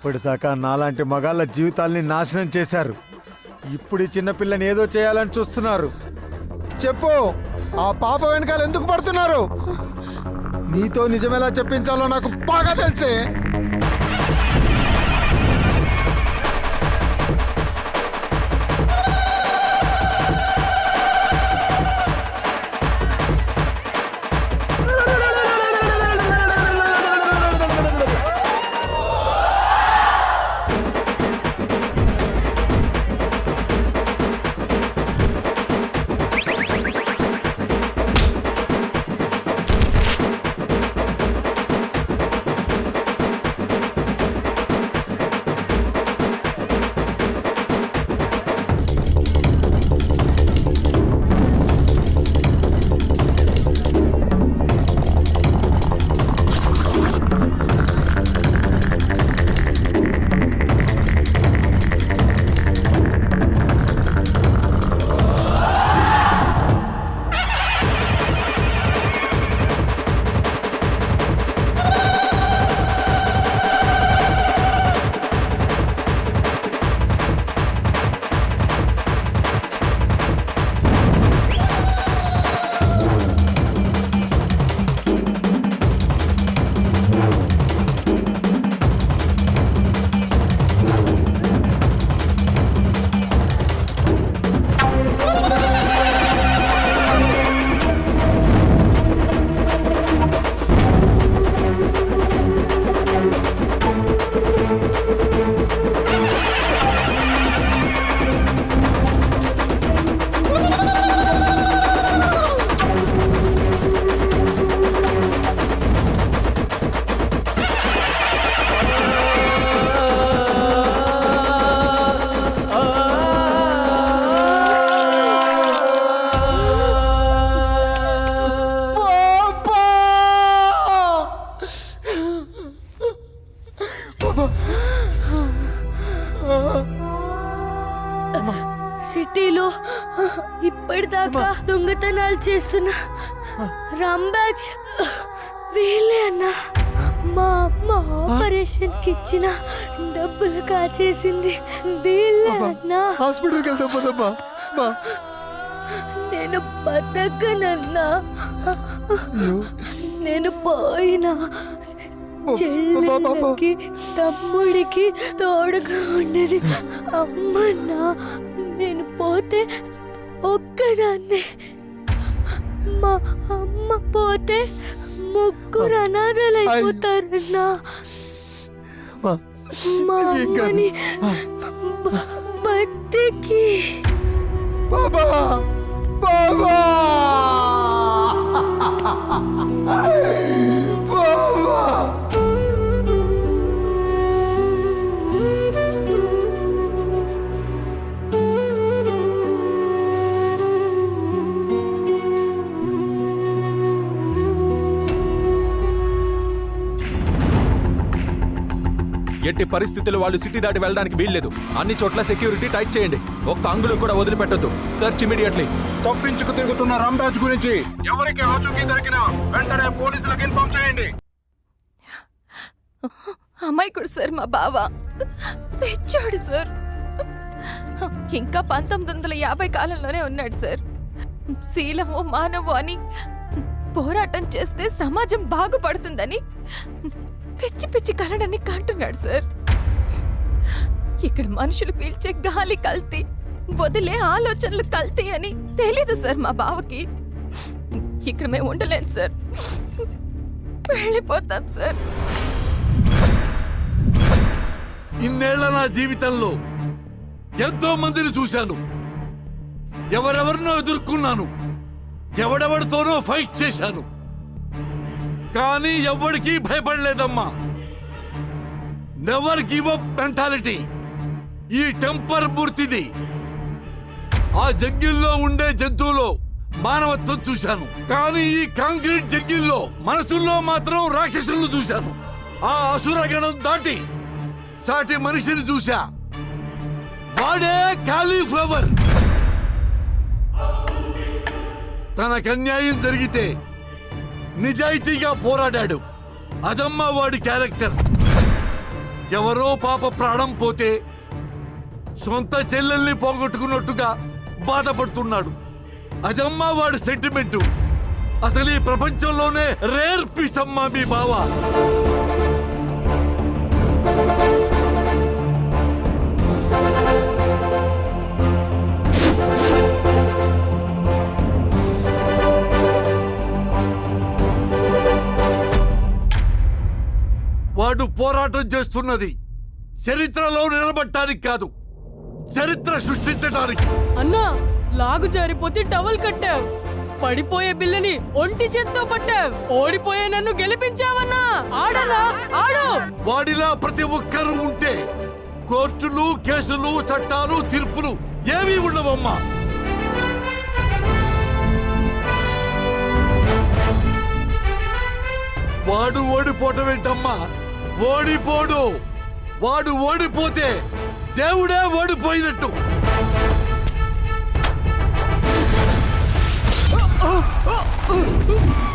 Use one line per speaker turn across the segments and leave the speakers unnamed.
ఇప్పటిదాకా నాలాంటి మగాళ్ళ జీవితాల్ని నాశనం చేశారు. ఇప్పుడు ఈ చిన్నపిల్లని ఏదో చేయాలని చూస్తున్నారు. చెప్పు ఆ పాప వెనకాల ఎందుకు పడుతున్నారు? నీతో నిజమేలా చెప్పించాలో నాకు బాగా తెలిసే.
సిటీలో ఇప్పటిదాకా దొంగతనాలు చేస్తున్న రాంబాజ్ వీళ్ళే అన్నా. మా అమ్మ ఆపరేషన్కి ఇచ్చిన డబ్బులు కాచేసింది వీళ్ళే అన్నా.
హాస్పిటల్కి వెళ్తాం పోదమ్మా. మా
నేను బతకనన్నా. నేను పోయినా చెల్లెళ్ళకి తమ్ముడికి తోడుగా ఉండేది అమ్మన్నా. నేను పోతే ఒక్కదాన్నే. మా అమ్మ పోతే ముగ్గురు అనాథలైపోతారన్నా.
మా.
అమ్మని బతికి.
బాబా! బాబా!
ఎట్టి పరిస్థితుల్లో వాళ్ళు సిటీ దాటి వెళ్ళడానికి వీల్లేదు. అన్ని చోట్ల సెక్యూరిటీ టైట్ చేయండి. ఒక్క అంగుళం కూడా వదిలిపెట్టొద్దు. సర్చ్ ఇమీడియట్లీ
తప్పించుకు తిరుగుతున్న రాంబాజ్ గురించి ఎవరికి ఆచూకీ దొరికినా వెంటనే పోలీసులకు ఇన్ఫార్మ్ చేయండి.
అమాయకుడు సార్ మా బావ. పిచ్చోడు సార్. ఇంకా పంతొమ్మిది వందల యాభై కాలంలోనే ఉన్నాడు సార్. శీలము మానవు అని పోరాటం చేస్తే సమాజం బాగుపడుతుందని పిచ్చి పిచ్చి కలడని కంటున్నాడు సార్. ఇక్కడ మనుషులు పీల్చే గాలి కల్తీ వదిలే ఆలోచనలు కల్తీ అని తెలీదు సార్ మా బావకి. ఇక్కడ మేము ఉండలేం సార్. వెళ్ళిపోతాం సార్.
ఇన్నేళ్ళ నా జీవితంలో ఎంతో మందిని చూశాను. ఎవరెవరినో ఎదుర్కొన్నాను. ఎవడెవడితోనో ఫైట్ చేశాను. కానీ ఎవడికి భయపడలేదమ్మా. నెవర్ గివ్ అప్ మెంటాలిటీ ఈ టెంపర్ మూర్తిది ఆ జగ్గిల్లో ఉండే జంతువులో మానవత్వం చూశాను. కానీ ఈ కాంక్రీట్ జగ్గిల్లో మనసుల్లో మాత్రం రాక్షసులను చూశాను. ఆ అసురగణం దాటి సాటి మనిషిని చూశా. వాడే కాలీఫ్లవర్ తనకు అన్యాయం జరిగితే నిజాయితీగా పోరాడాడు. అదమ్మా వాడి క్యారెక్టర్. ఎవరో పాప ప్రాణం పోతే సొంత చెల్లెల్ని పోగొట్టుకున్నట్టుగా బాధపడుతున్నాడు. అదమ్మా వాడి సెంటిమెంటు అసలు ఈ ప్రపంచంలోనే రేర్ పీస్ అమ్మా మీ బావ. వాడు పోరాటం చేస్తున్నది. చరిత్రలో నిలబడటానికి కాదు చరిత్ర సృష్టించడానికి.
అన్నా లాగు జారిపోతే టవల్ కట్టావు. పడిపోయే బిల్లని ఒంటి చేత్తో పట్టావు. ఓడిపోయే నన్ను గెలిపించావన్నా. ఆడనా? ఆడు.
వాడిలా ప్రతి ఒక్కరూ ఉంటే కోర్టులు కేసులు చట్టాలు తీర్పులు ఏమీ ఉండవమ్మా. వాడు ఓడిపోవటం ఏంటమ్మా? ఓడిపోడు వాడు ఓడిపోతే దేవుడే ఓడిపోయినట్టు
Oh!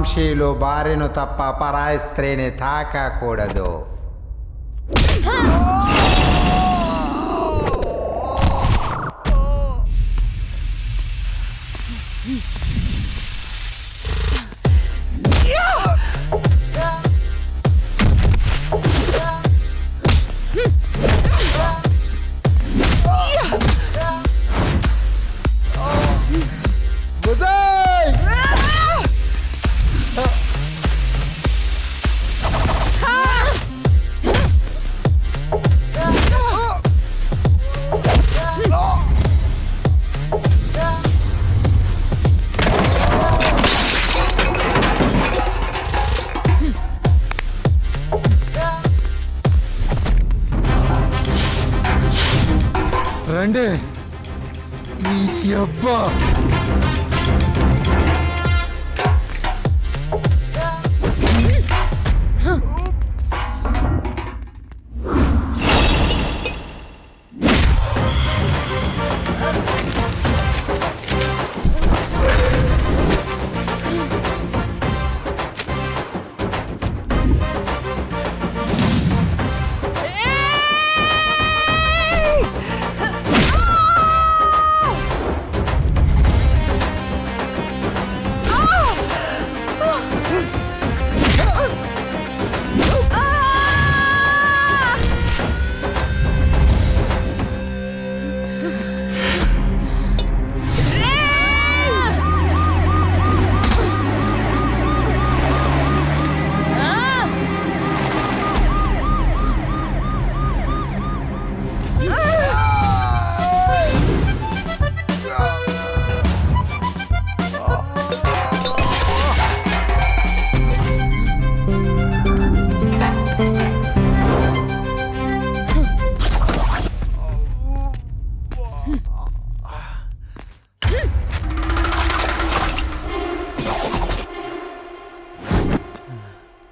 వంశీయులు భార్యను తప్ప పరాయి స్త్రీని తాకకూడదు.
రండి. అబ్బా.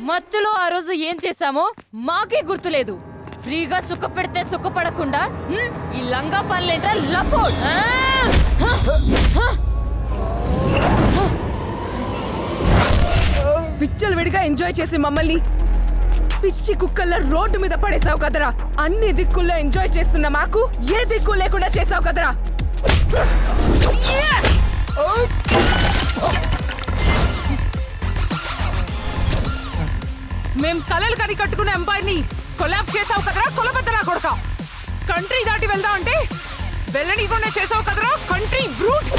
మత్తులో ఆ రోజు ఏం చేశామో మాకే గుర్తులేదు. ఫ్రీగా సుఖ పెడితే సుఖపడకుండా ఈ లంగా పనులేంట్రా లఫోడ్ హ!
పిచ్చలు విడిగా ఎంజాయ్ చేసి మమ్మల్ని. పిచ్చి కుక్కల్లా రోడ్డు మీద పడేసావు కదరా. అన్ని దిక్కుల్లో ఎంజాయ్ చేస్తున్న మాకు ఏ దిక్కు లేకుండా చేసావు కదరా. మేం కలలు కని కట్టుకునే అమ్మాయిని కొలాబ్ చేసావు కదరా? కొలబద్దలా కొడక కంట్రీ దాటి వెళ్దాం అంటే వెళ్ళనీకుండా చేసావు కదరా? Country brute.